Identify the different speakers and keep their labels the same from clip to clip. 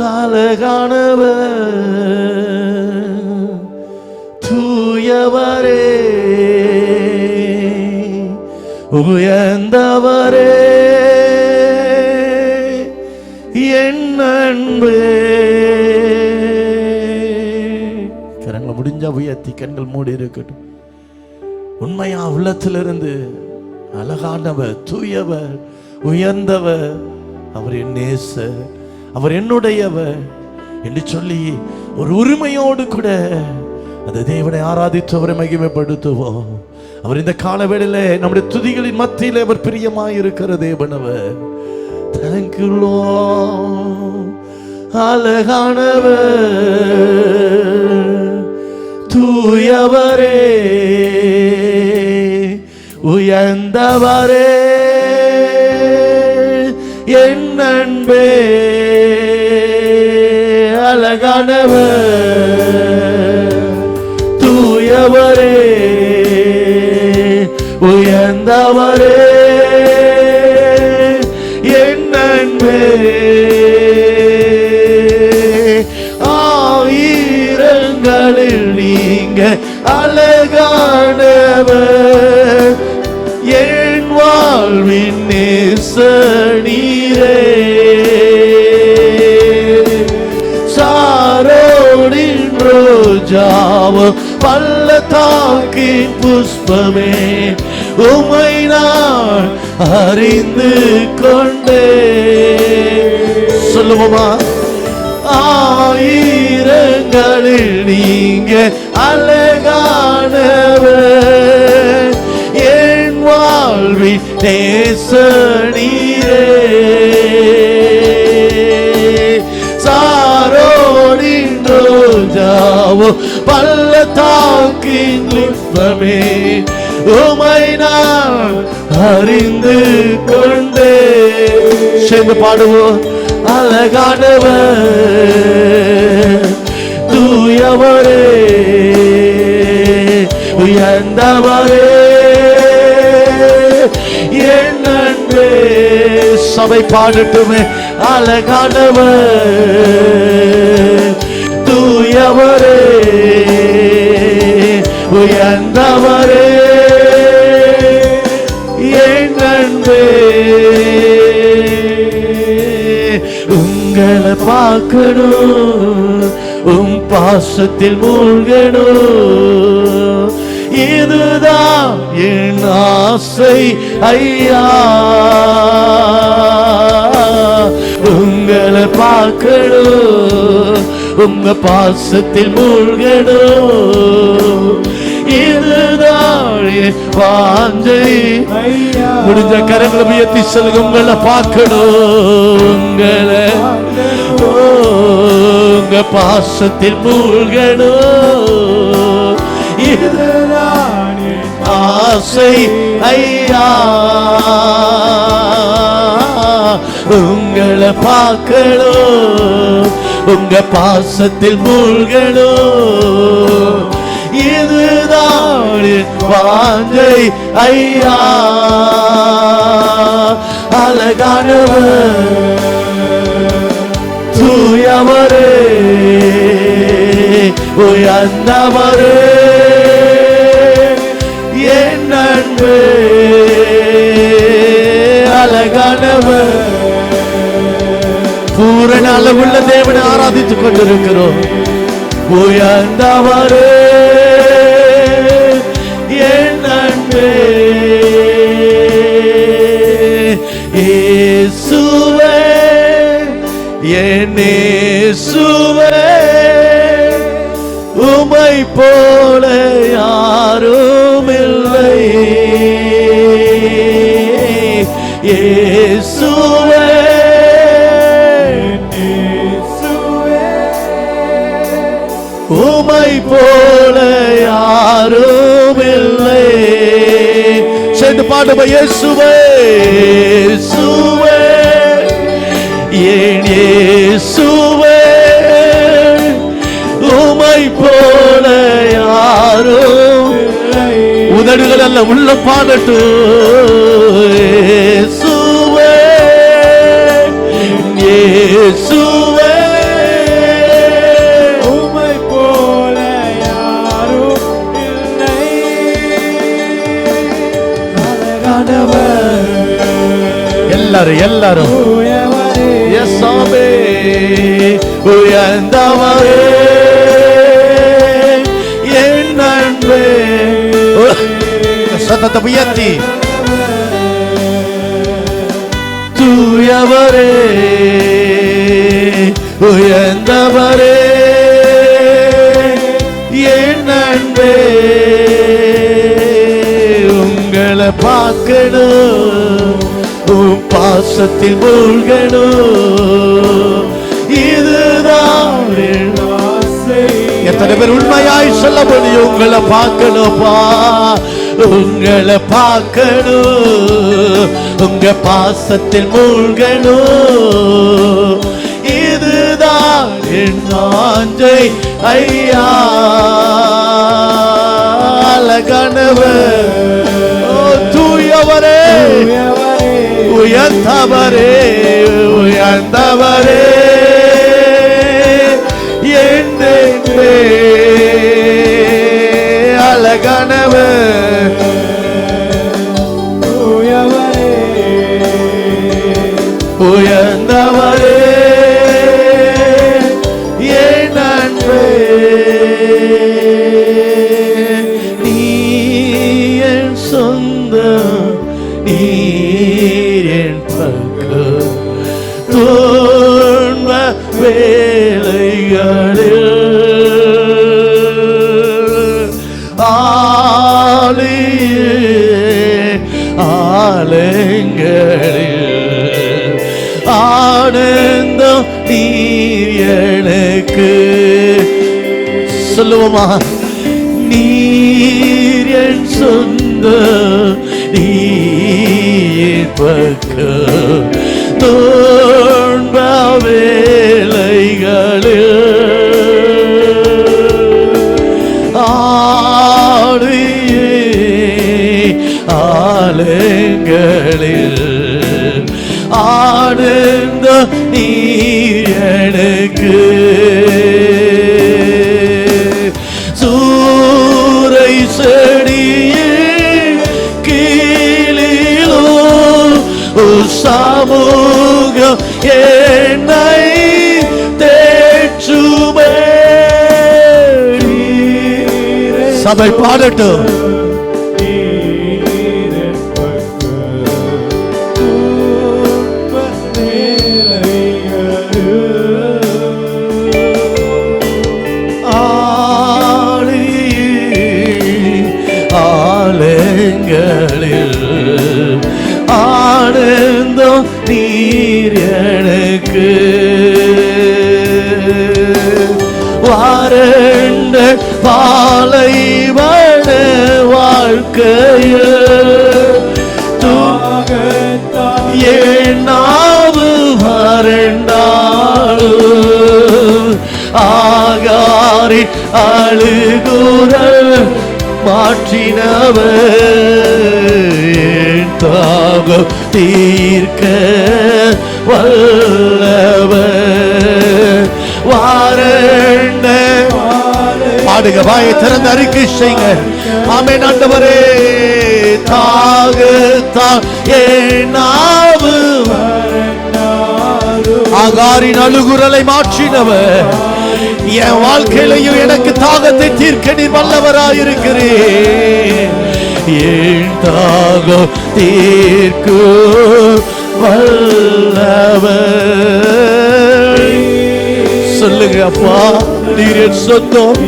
Speaker 1: அழகானவர் தூயவரே உயர்ந்தவரே என் அன்பே. கரங்களை முடிஞ்சா உயர்த்தி கண்கள் மூடி இருக்கட்டும். உண்மையா உள்ளத்திலிருந்து அழகானவர் தூயவர் உயர்ந்தவர். அவர் என் நேச அவர் என்னுடையவர் என்று சொல்லி ஒரு உரிமையோடு கூட அந்த தேவனை ஆராதித்து அவரை மகிமைப்படுத்துவோம். அவர் இந்த காலவேளையில நம்முடைய துதிகளின் மத்தியில் அவர் பிரியமாய் இருக்கிற தேவனவர். அவர் அழகானவர் தூயவரே. உயர்ந்தவரே என் அன்பே. அழகானவர் தூயவரே உயர்ந்தவரே. என் அன்பே. ஆயிரங்களில் நீங்க அழகானவர். பாவம் பள்ளத்தாக்கின் புஷ்பமே. உமை நான் அறிந்து கொண்டே. சொல்லுவோமா? ஆயிரங்களில் நீங்க அழகானவர். என் வாழ்வின் நேச நீரே சாரோடின் ரோஜாவோ பள்ளத்தாக்கின் லிப்பமே உமை நான் அறிந்து கொண்டே சேர்ந்து பாடுவோம். அழகானவர் தூயவரே உயர்ந்தவரே. என் அன்பே சபை பாடட்டுமே. அழகானவர் தூயவரே. உயர்ந்தவரே. என் அன்பே. உங்களை பார்க்கணும். உம் பாசத்தில் மூழ்கணும். இதுதான் என் ஆசை ஐயா. உங்களை பார்க்கணும். உங்க பாசத்தில் மூழ்கணும். வாஞ்சை முடிஞ்ச கரங்களை உயர்த்தி சொல்லுங்க உங்களை பார்க்கணும். உங்களை. உங்க பாசத்தில் மூழ்கணும். ஆசை ஐயா. உங்களை பார்க்கணும். உங்க பாசத்தில் மூழ்கணும் இதுதான் வாஞ்சை ஐயா. அழகானவர் தூயவரே உயர்ந்தவரே என் நண்பே அழகானவர். பூரண அளவுள்ள தேவனை ஆராதித்துக் கொண்டிருக்கிறோம். உயர்ந்தவரே என் அன்பே இயேசுவே என் உமை போல யாரோ ஆண்டவரே இயேசுவே இயேசுவே ஏன் இயேசுவே உமை போல யாரும் உதடுகள் அல்ல உள்ள பாடட்டும் இயேசுவே இயேசுவே எல்லாரும் எல்லாரும். உயர்ந்தவரே. என் அன்பே. சத்தத்தை உயர்த்தி. தூயவரே. உயர்ந்தவரே. என் உங்களை பார்க்கணும். உன் பாசத்தில் மூழ்கணும். இதுதான் எத்தனை பேர் உண்மையாய் சொல்ல முடியும்? உங்களை பார்க்கணும்ப்பா. உங்களை பார்க்கணும். உங்க பாசத்தில் மூழ்கணும். இதுதான் என் ஆஞ்சை. ஐயா அழகானவர். உயர்ந்தவரே. உயர்ந்தவரே. என்னே அழகானவர். சொல்லுவோமா? நீர் என் சொந்த நீர் பக்கம் தோன்ப வேலைகளில் ஆடியே ஆலயங்களில் ஆனந்த நீர் சமூகம் என்னை தேற்றுமே சபை பாடட்டும். வாழ்க்கையில் ஏனாவு வறண்டாಳು ஆகாரி அழுகுரல் மாற்றினவர். தாகம் தீர்க்க வல்லவர். வாரண்ட பாடுங்க வாயை திறந்து அறிக்கை செய்யுங்க. ஆமே நாட்டவரே தாகத்தா தாவு அகாரின் அழுகுரலை மாற்றினவர். என் வாழ்க்கையிலையும் எனக்கு தாகத்தை தீர்க்க நீர் வல்லவராயிருக்கிறேன் ஏன் தாகம் தீர்க்கு வல்லவர்? சொல்லுங்க அப்பா. நீர் என் சொந்தம்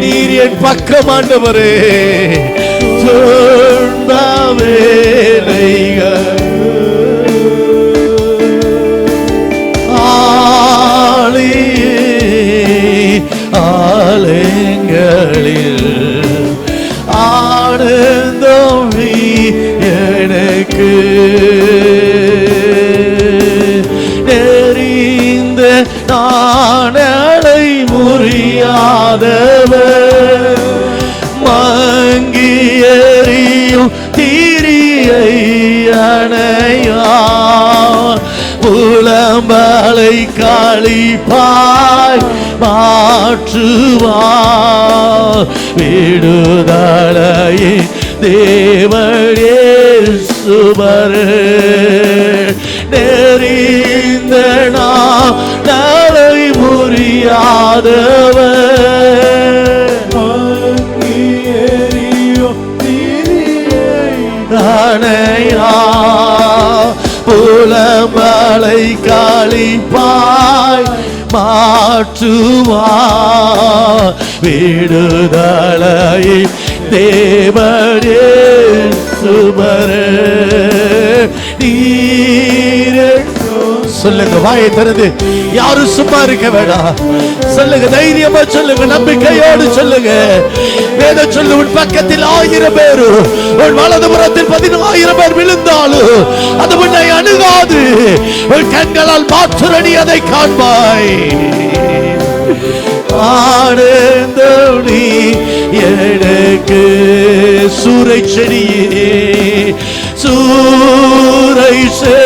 Speaker 1: நீர் என் பக்கமாண்டவரே சொந்த வேலைகள் முறியாதவர் மங்கி தீரியை அணையா புலம்பலை காளிப்பாய் மாற்றுவார். விடுதலையே தேவனே சுமரு நெறிந்த நாம் முறியாதவர் புலமலை காளிப்பாய் மாற்றுவா விடுதலை தேவரே சுமர நீரே. சொல்லுங்க வாயை திறந்து. யாரும் சும்மா இருக்க வேண்டாம் சொல்லுங்க தைரியமா சொல்லுங்க நம்பிக்கையோடு சொல்லுங்க. வேத சொல்லு உன் பக்கத்தில் ஆயிரம் பேர் உன் வலதுபுறத்தில் பதினாயிரம் பேர் விழுந்தாலும் அது உன்னை அணுகாது. உன் கண்களால் மாற்றுரணி அதை காண்பாய். ஆனந்தோடி எனக்கு சூறை செடியே சூறை செடி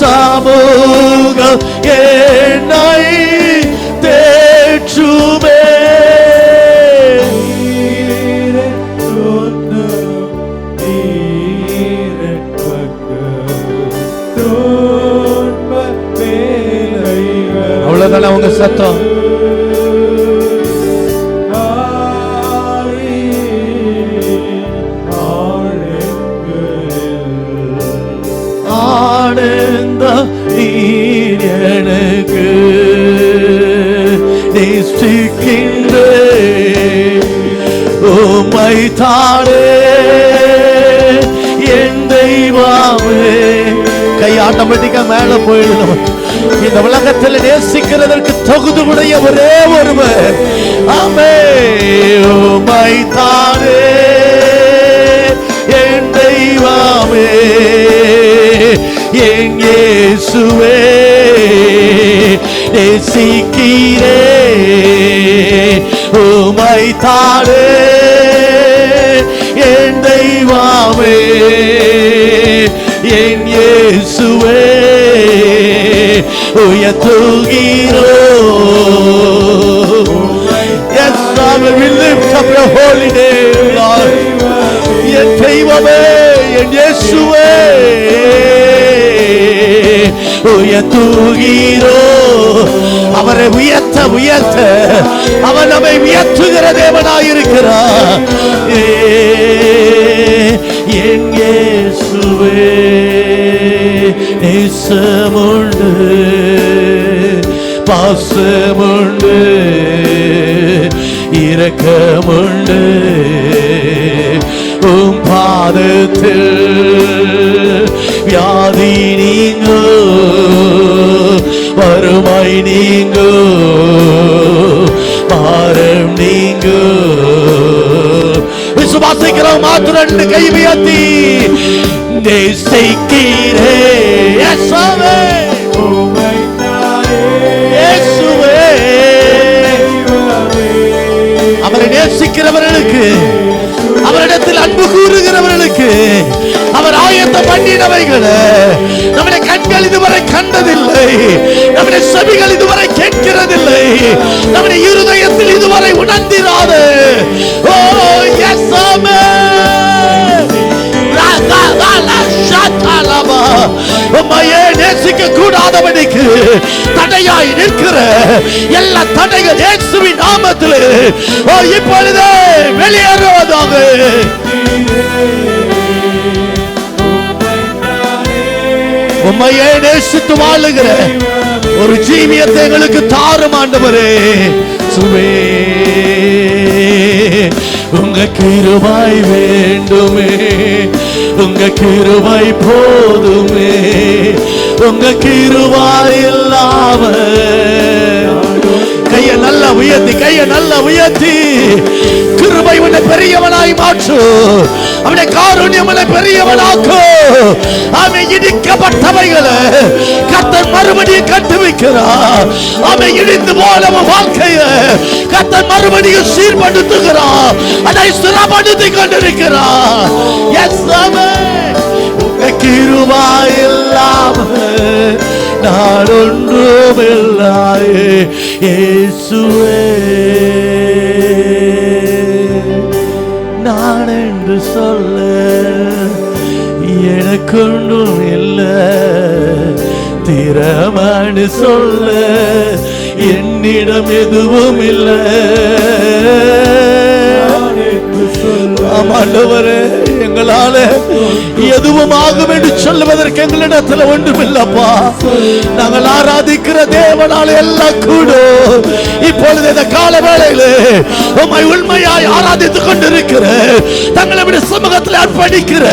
Speaker 1: சமூகம் என்னை தேற்றுமே. அவ்வளவுதானே உங்க சத்தம்? தாடே என் தெய்வாமே. கை ஆட்டோமேட்டிக்கா மேல போயிடணும் இந்த உலகத்தில் நேசிக்கிறதற்கு தகுதியுடைய ஒரே ஒருவர். ஆமே உம்மை தானே. என் தெய்வாமே. என் இயேசுவே. நேசிக்கிறே உமை தானே. உயர்த்துகிறோ Yes, Father, we lift up your holy name, Lord. என் தெய்வமே என் இயேசுவே உயர்த்துகிறோ அவரை உயர்த்த உயர்த்த. அவர் நம்மை உயர்த்துகிற தேவனாயிருக்கிறார். எங்கே சுவே நேசமுண்டு பாசமுண்டு இரக்கமுண்டு உம் பாதத்தில் வியாதினி வறுமை நீங்கோ பாரம் நீங்கோ. விசுவாசிக்கிறோம் மாத்திரம் ரெண்டு கை உயர்த்தி. நேசிக்கிறே இயேசுவே. இயேசுவே. அவரை நேசிக்கிறவர்களுக்கு அவரிடத்தில் அன்பு கூறுகிறவர்களுக்கு அவர் ஆயத்த பண்ணினவைகளை நம்முடைய கண்கள் இதுவரை கண்டதில்லை. நம்முடைய செவிகள் இதுவரை கேட்கிறதில்லை. நம்முடைய இருதயத்தில் இதுவரை உணர்ந்திராது. ஓ எஸ் உம்மையே நேசிக்க கூடாதவனுக்கு தடையாய் நிற்கிற எல்லா தடைகள் இயேசுவின் நாமத்தில். ஓ இப்பொழுதே வெளியேறுவதாக உண்மையே நேசித்து வாழுகிற ஒரு ஜீவியத்தை எங்களுக்கு தாரும் ஆண்டவரே. சுவே உங்க கிருபாய் வேண்டுமே. உங்க கிருபாய் போதுமே. உங்க கிருபாய் இல்லாம கைய நல்லா உயர்த்தி கைய நல்லா உயர்த்தி. கிருபை உன்னை பெரியவனாய் மாற்று. அவனை காருண்யம் உன்னை அவன் இடிக்கப்பட்டவைகளை கத்தர் மறுபடியும் கட்டுவிக்கிறார். அவன் இடிந்து போன வாழ்க்கைய கத்தர் மறுபடியும் சீர்படுத்துகிறார். அதை சிறப்படுத்தி கொண்டிருக்கிறார். எஸ் கிருபாய் இல்லாமல் நான் ஒன்றுமில்லாயே இயேசுவே. நான் என்று சொல்ல எனக்கொன்றும் இல்லை. திறமானு சொல்ல என்னிடம் எதுவும் இல்லை. ஆண்டவரே எங்களால எதுவும் ஆகும் என்று சொல்லுவதற்கு எங்களிடத்துல ஒன்றுமில்லப்பா. நாங்கள் ஆராதிக்கிற தேவனால எல்லாம் கூடும். இப்பொழுது இந்த கால வேளையில உண்மை உண்மையாய் ஆராதித்துக் கொண்டிருக்கிற தங்களை விட சமூகத்தில் அர்ப்பணிக்கிற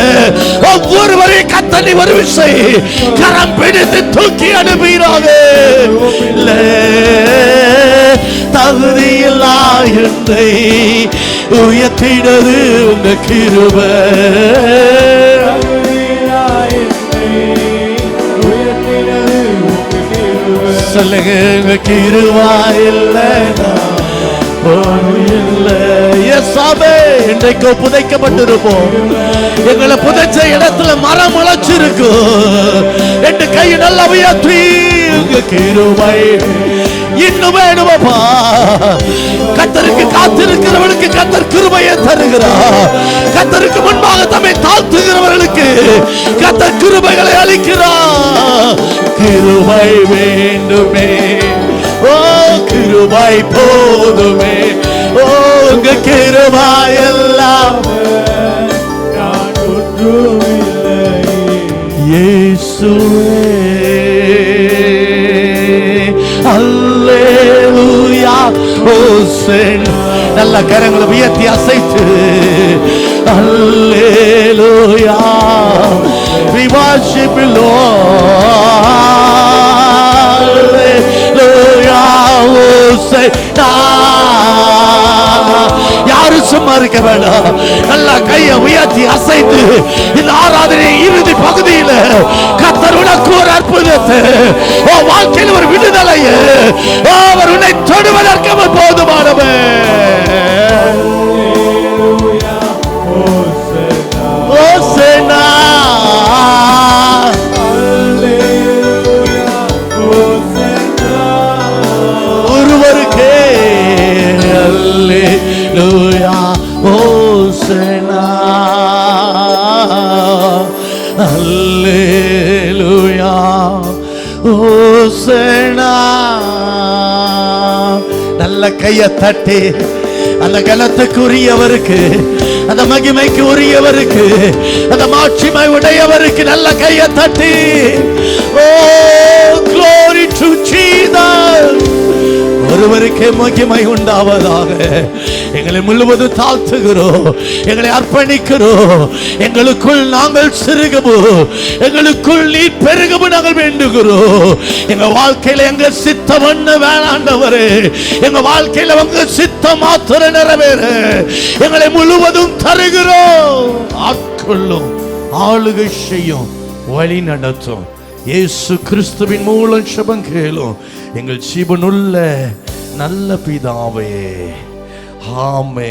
Speaker 1: ஒவ்வொருவரையும் கத்தனி ஒரு விஷயம் கரம் பிடித்து தூக்கி அனுப்புகிறாங்க தகுதியில்லா என்னை உயர்த்தினது உங்க கிருப. சொல்லுங்க உங்க கிருவா இல்லை. இன்றைக்கு புதைக்கப்பட்டிருப்போம். எங்களை புதைச்ச இடத்துல மரம் முளைச்சிருக்கும். ரெண்டு கை நல்லா உயர்த்தி உங்க கிருபை. இன்னும் வேணுமப்பா. கத்தருக்கு காத்திருக்கிறவனுக்கு கத்தர் கிருபையை தருகிறார். கத்தருக்கு முன்பாக தம்மை தாழ்த்துகிறவர்களுக்கு கத்தர் கிருபைகளை அளிக்கிறார். கிருபை வேண்டுமே. ஓ கிருபை போதுமே. ஓ உங்க கிருபை இயேசுவே. அல்லேலூயா. நல்ல கரங்களை உயர்த்தி அசைத்து. அல்லேலூயா. We worship you lord. அல்லேலூயா. ஓசன்னா யாரும் சும்மா இருக்க வேண்டாம். நல்லா கையை உயர்த்தி அசைத்து இந்த ஆராதனை இறுதி பகுதியில் கத்தர் உனக்கு ஒரு அற்புதத்தை. ஓ வாழ்க்கையில் ஒரு விடுதலையே. அவர் உன்னை தொடுவதற்கு அவர் நல்ல கையை தட்டி அந்த கனத்துக்கு உரியவருக்கு அந்த மகிமைக்கு உரியவருக்கு அந்த மாட்சிமை உடையவருக்கு நல்ல கையை தட்டி. Oh glory to Jesus. ஒருவருக்கே மகிமை உண்டாவதாக. எங்களை முழுவதும் தாழ்த்துகிறோம் எங்களை அர்ப்பணிக்கிறோம் எங்களுக்குள் நாங்கள் சிறுகவும் எங்களுக்குள் நீ பெருகவும் நாங்கள் வேண்டுகிறோம் எங்க வாழ்க்கையில எங்க சித்தம் என்ன வேணாண்டவரே. எங்க வாழ்க்கையில உங்க சித்தம் மாத்திர நிறைவேறு. எங்களை முழுவதும் தருகிறோம் ஆட்கொள்ளும் ஆளுகை செய்யும் வழி நடத்தும். இயேசு கிறிஸ்துவின் மூலம் சுபம் கேளும். எங்கள் ஜீவனுள்ள நல்ல பிதாவே. ஆமே